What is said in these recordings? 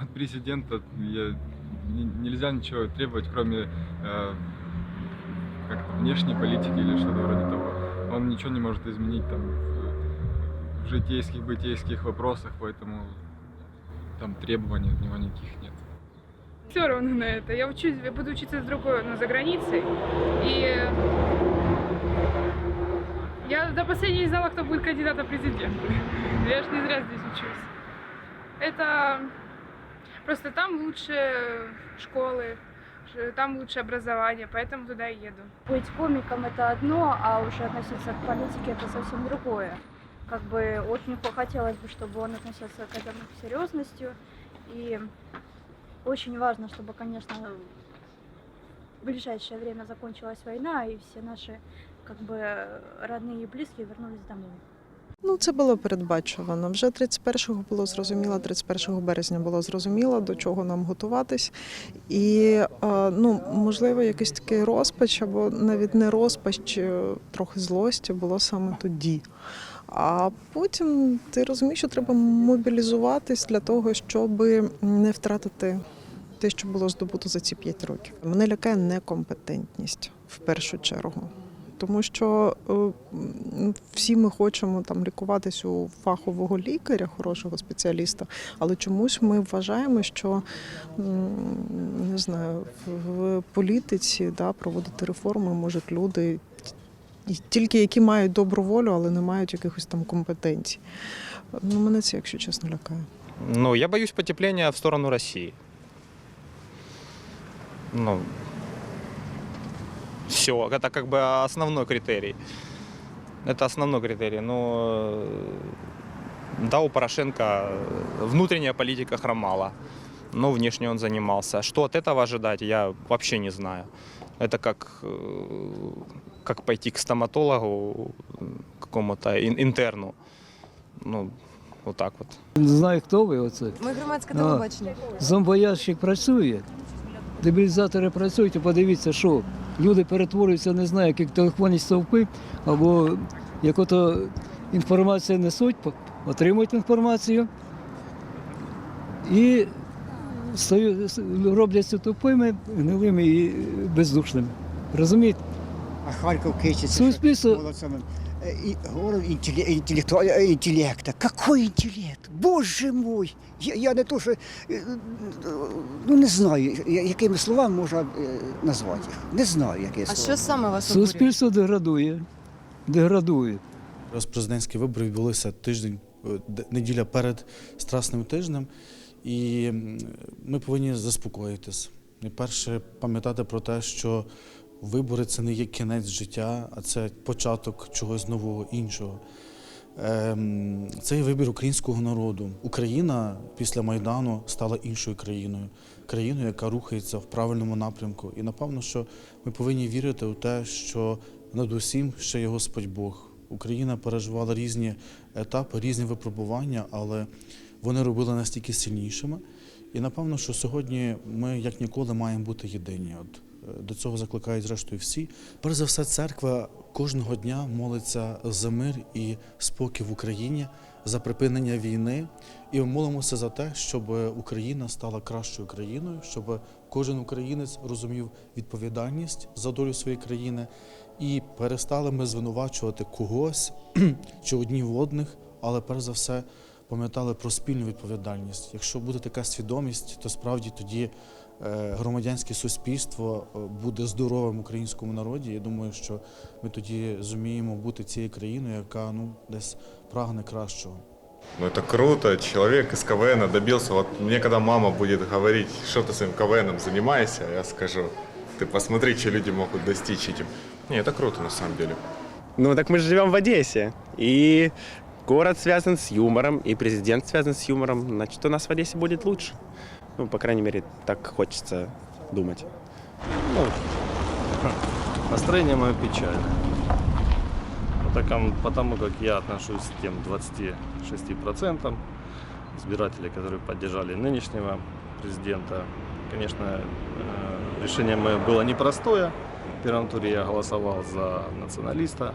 от президента я, не- нельзя ничего требовать, кроме э, как-то внешней политики или что-то вроде того. Он ничего не может изменить там в, в житейских, бытейских вопросах, поэтому там требований от него никаких нет. все равно на это. Я учусь, я буду учиться с другой, ну, за границей. И я до последнего не знала, кто будет кандидатом в президенты. Я же не зря здесь учусь. Это просто там лучше школы, там лучше образование, поэтому туда и еду. Быть комиком это одно, а уже относиться к политике это совсем другое. Как бы очень хо- хотелось бы, чтобы он относился к этому с серьезностью. И очень важно, чтобы, конечно, в ближайшее время закончилась война, и все наши как бы родные и близкие вернулись домой. Ну, це було передбачувано. Вже 31-го було зрозуміло, 31 березня було зрозуміло, до чого нам готуватись. І е, ну, можливо, якийсь такий розпач, або навіть не розпач, е, трохи злості було саме тоді. А потім ти розумієш, що треба мобілізуватись для того, щоб не втратити те, що було здобуто за ці 5 років. Мене лякає некомпетентність в першу чергу. Тому що е, всі ми хочемо там лікуватись у фахового лікаря, хорошого спеціаліста, але чомусь ми вважаємо, що не знаю, в- політиці да, проводити реформи можуть люди, тільки які мають добру волю, але не мають якихось там компетенцій. Ну, мене це, якщо чесно, лякає. Ну, я боюсь потепления в сторону России. Ну, все, это как бы основной критерий. Это основной критерий. Но э, да, у Порошенко внутренняя политика хромала, но внешне он занимался. Что от этого ожидать, я вообще не знаю. Это как, э, как пойти к стоматологу, э, какому-то ин- интерну. Ну, вот так вот. Не знаю, хто ви оце. Ми громадське А. телебачення. Зомбоящик працює, дебілізатори працюють, і подивіться, що люди перетворюються, не знаю, як телефонні стовпи, або як ото інформацію несуть, отримують інформацію і робляться тупими, гнилими і бездушними. Розумієте? А Харьков кичится. Суспільство Э, интеллектуаль- э, интеллекта. Какой интеллект? Боже мой! Я, я не то, що е, ну не знаю, якими словами можна е, назвати їх. Не знаю, яке А слово. що саме вас обурює? суспільство деградує. Деградує. Раз президентські вибори відбулися тиждень, е, неділя перед Страсним тижнем, і ми повинні заспокоїтись. Найперше пам'ятати про те, що вибори це не є кінець життя, а це початок чогось нового іншого. Ем, Це є вибір українського народу. Україна після Майдану стала іншою країною, країною, яка рухається в правильному напрямку. І напевно, що ми повинні вірити у те, що над усім ще є Господь Бог. Україна переживала різні етапи, різні випробування, але вони робили настільки сильнішими. І напевно, що сьогодні ми як ніколи маємо бути єдині. От до цього закликають зрештою всі. Перш за все, церква кожного дня молиться за мир і спокій в Україні, за припинення війни. І молимося за те, щоб Україна стала кращою країною, щоб кожен українець розумів відповідальність за долю своєї країни і перестали ми звинувачувати когось чи одні в одних, але перш за все пам'ятали про спільну відповідальність. Якщо буде така свідомість, то справді тоді громадянське суспільство е, буде здоровим в українському народі. Я думаю, що ми тоді зуміємо бути цією країною, яка ну десь прагне кращого. Ну это круто, человек из КВН добился. Вот мне когда мама будет говорить, что ты своим КВНом занимаешься, я скажу, ты посмотри, что люди могут достичь этим. Не, это круто на самом деле. Ну так мы же живем в Одессе. И город связан с юмором, и президент связан с юмором. Значит, у нас в Одессе будет лучше. Ну, по крайней мере, так хочется думать. Настроение мое печальное. Потому, потому как я отношусь к тем 26% избирателей, которые поддержали нынешнего президента. Конечно, э, решение мое было непростое. В первом туре я голосовал за националиста.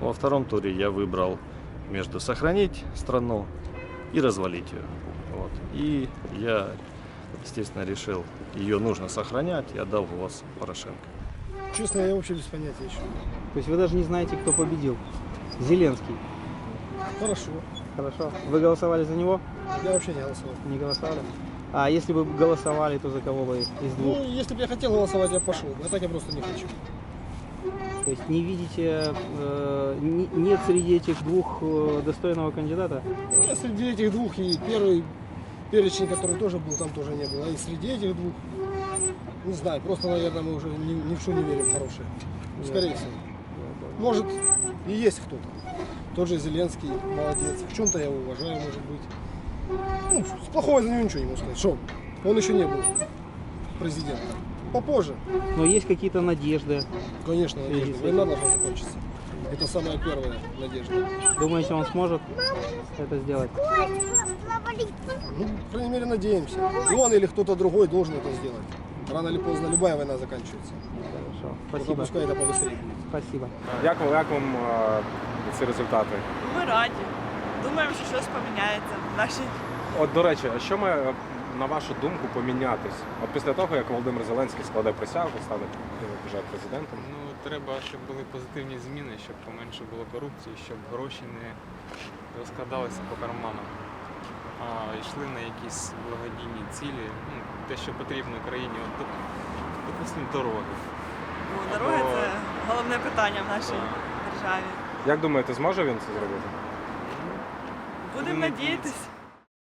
Во втором туре я выбрал между сохранить страну и развалить ее. Вот. И я естественно, решил, ее нужно сохранять и отдал голос Порошенко. Честно, я вообще без понятия еще. То есть вы даже не знаете, кто победил? Зеленский. Хорошо. Хорошо. Вы голосовали за него? Я вообще не голосовал. Не голосовали? А если бы голосовали, то за кого бы из двух? Ну, если бы я хотел голосовать, я пошел. бы, А так я просто не хочу. То есть не видите, э, не- нет среди этих двух э, достойного кандидата? А среди этих двух и первый перечень, который тоже был, там тоже не было. А и среди этих двух, не знаю, просто, наверное, мы уже ни, ни в что не верим хорошее. Ну, Скорее всего. Может, и есть кто-то. Тот же Зеленский, молодец. В чем-то я его уважаю, может быть. Ну, с плохого за него ничего не могу сказать. Что? Он еще не был президентом. Попозже. Но есть какие-то надежды. Конечно, с Война должна закончиться. Это самая первая надежда. Думаете, он сможет это сделать? Ну, по крайней мере, надеемся. И он или кто-то другой должен это сделать. Рано или поздно любая война заканчивается. Хорошо. Только Спасибо. пускай это побыстрее будет. Спасибо. Як вам, як вам е, ці результати? Ми раді. Думаємо, що щось поміняється в нашій От до речі, а що має, на вашу думку, помінятись? От після того, як Володимир Зеленський складе присягу, стане вже президентом. Ну, треба, щоб були позитивні зміни, щоб поменше було корупції, щоб гроші не розкладалися по карманам, а йшли на якісь благодійні цілі, ну, те, що потрібно країні, от, допустимо, дороги. Бо дороги це головне питання в нашій Так. державі. Як думаєте, зможе він це зробити? Будемо надіятися.